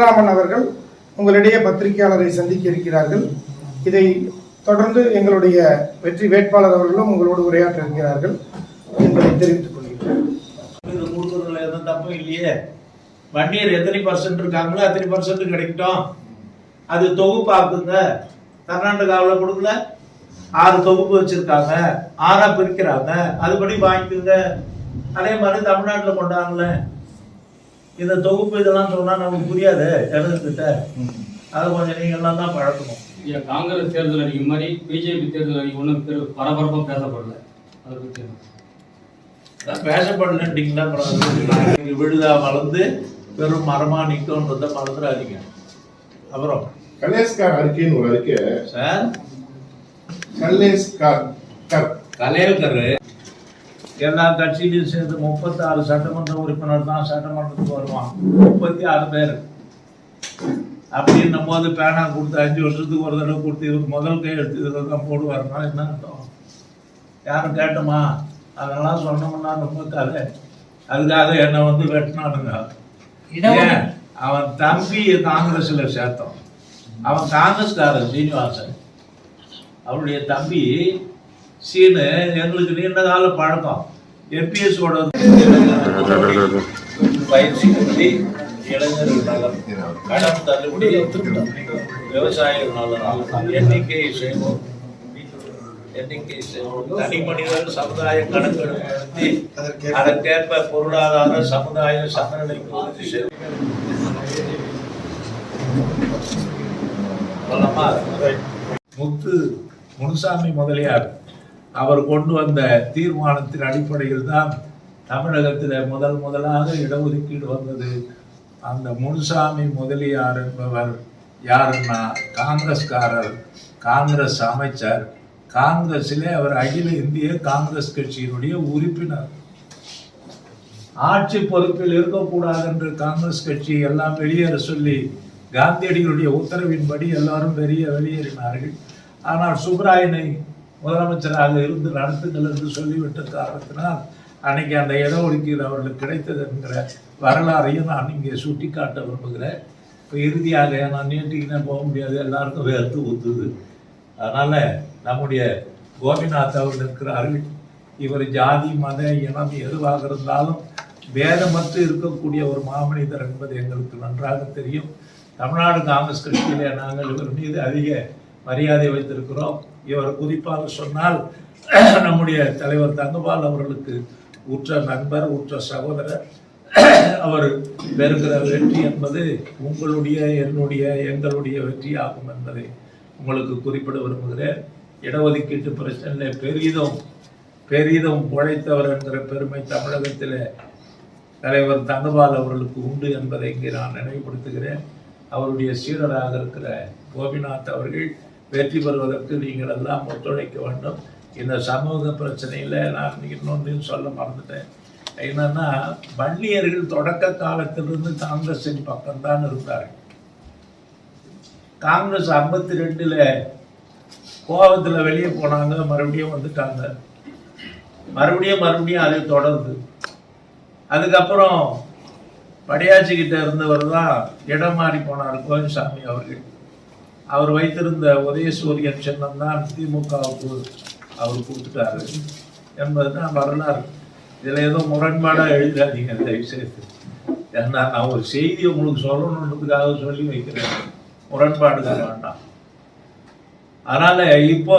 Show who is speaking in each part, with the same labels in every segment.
Speaker 1: பலராமன் அவர்கள் உங்களிடையே பத்திரிகையாளரை சந்திக்க இருக்கிறார்கள். இதை தொடர்ந்து எங்களுடைய வெற்றி வேட்பாளர் அவர்களும் உங்களோடு உரையாற்ற இருக்கிறார்கள் என்பதை தெரிவித்துக் கொள்கிறேன்.
Speaker 2: இது எதுவும் தப்பும் இல்லையே? வன்னியர் எத்தனை பர்சன்ட் இருக்காங்களோ அத்தனை பர்சன்ட் கிடைக்கட்டும். அது தொகுப்பாக்குங்க கர்நாடகாவில் கொடுக்கல. ஆறு தொகுப்பு வச்சிருக்காங்க. ஆறா பிரிக்கிறாங்க. அதுபடி வாங்கிக்குங்க. அதே மாதிரி தமிழ்நாட்டில் கொண்டாங்களேன் இந்த தொகுப்பு இதெல்லாம் சொன்னா நமக்கு புரியாது எழுதுகிட்ட அதை கொஞ்சம் நீங்கள்லாம் தான் பழக்கணும்.
Speaker 3: ஐயா, காங்கிரஸ் தேர்தல் அறிக்கை மாதிரி பிஜேபி தேர்தல் அறிக்கை ஒன்றும் பெரு பரபரப்பாக பேசப்படல. அதை பற்றி
Speaker 2: பேசப்படலன்ட்டீங்களா அப்புறம் விழுதா வளர்ந்து வெறும் மரமா நிற்கும்ன்றத மறந்துடாதீங்க. அப்புறம்.
Speaker 4: கலேஸ்கார் அறிக்கைன்னு ஒரு அறிக்கை.
Speaker 2: சார்?
Speaker 4: கல்லேஸ்கார் கர்.
Speaker 2: கலையல்கர். எல்லா கட்சியிலும் சேர்ந்து முப்பத்தி ஆறு சட்டமன்ற உறுப்பினர் தான் சட்டமன்றத்துக்கு வருவான் முப்பத்தி ஆறு பேர். அப்படின்னும் போது பேனா கொடுத்து அஞ்சு வருஷத்துக்கு ஒரு தடவை கொடுத்து இவர் முதல் கையெழுத்து இதில் தான் போடுவாருன்னா என்ன அர்த்தம்? யாரும் கேட்டோமா? அதெல்லாம் சொன்னோம்னா ரொம்ப கதை அதுக்காக என்னை வந்து வெட்டினானுங்க. ஏன்? அவன் தம்பி காங்கிரஸ்ல சேர்த்தோம் அவன் காங்கிரஸ்காரன் சீனிவாசன். அவருடைய தம்பி சீனு எங்களுக்கு நீண்ட கால பழக்கம். எம்பிஎஸ் ஓட பயிற்சி பற்றி இளைஞர்கள் நலம் கடன் தள்ளுபடி விவசாயிகள் நலம் எண்ணிக்கை செய்வோம் எண்ணிக்கை செய்வோம் தனி மனிதர் சமுதாய கணக்கெடுப்பு நடத்தி அதற்கேற்ப பொருளாதார சமுதாய சமநிலைக்கு உறுதி செய்வோம் முத்து முனுசாமி முதலியார் அவர் கொண்டு வந்த தீர்மானத்தின் அடிப்படையில் தான் தமிழகத்தில் முதல் முதலாக இடஒதுக்கீடு வந்தது. அந்த முனுசாமி முதலியார் என்பவர் யாருன்னா காங்கிரஸ்காரர் காங்கிரஸ் அமைச்சர். காங்கிரஸிலே அவர் அகில இந்திய காங்கிரஸ் கட்சியினுடைய உறுப்பினர். ஆட்சி பொறுப்பில் இருக்கக்கூடாது என்று காங்கிரஸ் கட்சி எல்லாம் வெளியேற சொல்லி காந்தியடிகளுடைய உத்தரவின்படி எல்லாரும் வெளியே வெளியேறினார்கள். ஆனால் சுப்ராயனை முதலமைச்சராக இருந்து நடத்துங்கள் என்று சொல்லிவிட்ட காரணத்தினால் அன்னைக்கு அந்த இட ஒதுக்கீடு அவர்களுக்கு கிடைத்தது என்கிற வரலாறையும் நான் இங்கே சுட்டிக்காட்ட விரும்புகிறேன். இப்போ இறுதியாக நான் நீட்டிக்கினே போக முடியாது எல்லாருக்கும் வேர்த்து ஊத்துது. அதனால் நம்முடைய கோபிநாத் அவர்கள் இருக்கிறார்கள் இவர் ஜாதி மத இனம் எதுவாக இருந்தாலும் வேதமற்று இருக்கக்கூடிய ஒரு மாமனிதர் என்பது எங்களுக்கு நன்றாக தெரியும். தமிழ்நாடு காங்கிரஸ் கட்சியிலே நாங்கள் இவர் மீது அதிக மரியாதை வைத்திருக்கிறோம். இவர் குறிப்பாக சொன்னால் நம்முடைய தலைவர் தங்கபால் அவர்களுக்கு உற்ற நண்பர் உற்ற சகோதரர் அவர் பெறுகிற வெற்றி என்பது உங்களுடைய என்னுடைய எங்களுடைய வெற்றி ஆகும் என்பதை உங்களுக்கு குறிப்பிட விரும்புகிறேன். இடஒதுக்கீட்டு பிரச்சனையில் பெரிதும் பெரிதும் உழைத்தவர் என்கிற பெருமை தமிழகத்தில் தலைவர் தங்கபால் அவர்களுக்கு உண்டு என்பதை இங்கே நான் நினைவுபடுத்துகிறேன். அவருடைய சீடராக இருக்கிற கோபிநாத் அவர்கள் வெற்றி பெறுவதற்கு நீங்கள் எல்லாம் ஒத்துழைக்க வேண்டும். இந்த சமூக பிரச்சனையில் நான் இன்னொன்றையும் சொல்ல மறந்துட்டேன். என்னன்னா வன்னியர்கள் தொடக்க காலத்திலிருந்து காங்கிரஸின் பக்கம்தான் இருந்தார்கள். காங்கிரஸ் ஐம்பத்தி ரெண்டுல கோபத்தில் வெளியே போனாங்க மறுபடியும் வந்துட்டாங்க. மறுபடியும் மறுபடியும் அதை தொடர்ந்து அதுக்கப்புறம் படையாச்சி இருந்தவர் தான் இடம் மாறி போனார் கோவிந்தசாமி அவர்கள். அவர் வைத்திருந்த உதயசூரியன் சின்னம் தான் திமுகவுக்கு அவர் கொடுத்துட்டாரு என்பது தான் வரலாறு. இதில் ஏதோ முரண்பாடாக எழுதாதீங்க இந்த செய்து ஏன்னா நான் ஒரு செய்தி உங்களுக்கு சொல்லணுன்றதுக்காக சொல்லி வைக்கிறேன். முரண்பாடுகள் வேண்டாம். அதனால் இப்போ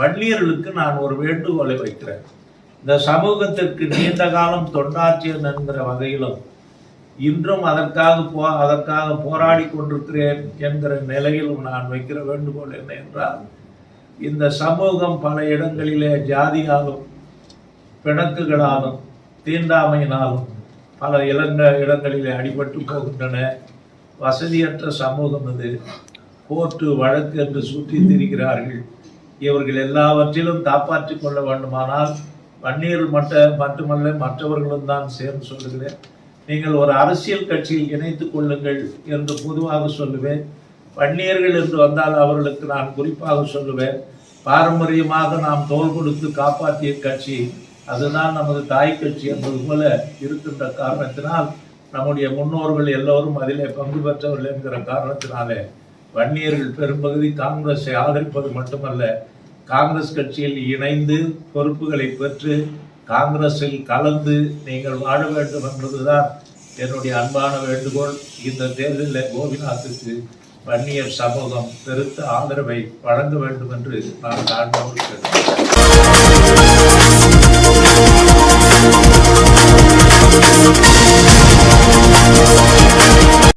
Speaker 2: வன்னியர்களுக்கு நான் ஒரு வேண்டுகோளை வைக்கிறேன். இந்த சமூகத்திற்கு நீண்ட காலம் தொண்டாற்றியன் என்கிற வகையிலும் இன்றும் அதற்காக போ அதற்காக போராடி கொண்டிருக்கிறேன் என்கிற நிலையில் நான் வைக்கிற வேண்டுகோள் என்ன என்றால் இந்த சமூகம் பல இடங்களிலே ஜாதியாலும் பிணக்குகளாலும் தீண்டாமையினாலும் பல இளங்க இடங்களிலே அடிபட்டு போகின்றன. வசதியற்ற சமூகம் இது கோர்ட்டு வழக்கு என்று சுற்றி திரிகிறார்கள் இவர்கள் எல்லாவற்றிலும் காப்பாற்றிக் கொள்ள வேண்டுமானால் வன்னியர் மட்ட மட்டுமல்ல மற்றவர்களும் தான் சேர்ந்து சொல்லுகிறேன். நீங்கள் ஒரு அரசியல் கட்சியில் இணைத்துக் கொள்ளுங்கள் என்று பொதுவாக சொல்லுவேன். வன்னியர்கள் என்று வந்தால் அவர்களுக்கு நான் குறிப்பாக சொல்லுவேன். பாரம்பரியமாக நாம் தோல் கொடுத்து காப்பாற்றிய கட்சி அதுதான் நமது தாய் கட்சி என்பது போல இருக்கின்ற காரணத்தினால் நம்முடைய முன்னோர்கள் எல்லோரும் அதிலே பங்கு பெற்றவர்கள் என்கிற காரணத்தினாலே வன்னியர்கள் பெரும்பகுதி காங்கிரஸை ஆதரிப்பது மட்டுமல்ல காங்கிரஸ் கட்சியில் இணைந்து பொறுப்புகளை பெற்று காங்கிரஸில் கலந்து நீங்கள் வாழ வேண்டும் என்பதுதான் என்னுடைய அன்பான வேண்டுகோள். இந்த தேர்தலில் கோபிநாத்துக்கு வன்னியர் சமூகம் பெருத்த ஆதரவை வழங்க வேண்டும் என்று நான் தாழ்ந்தோடு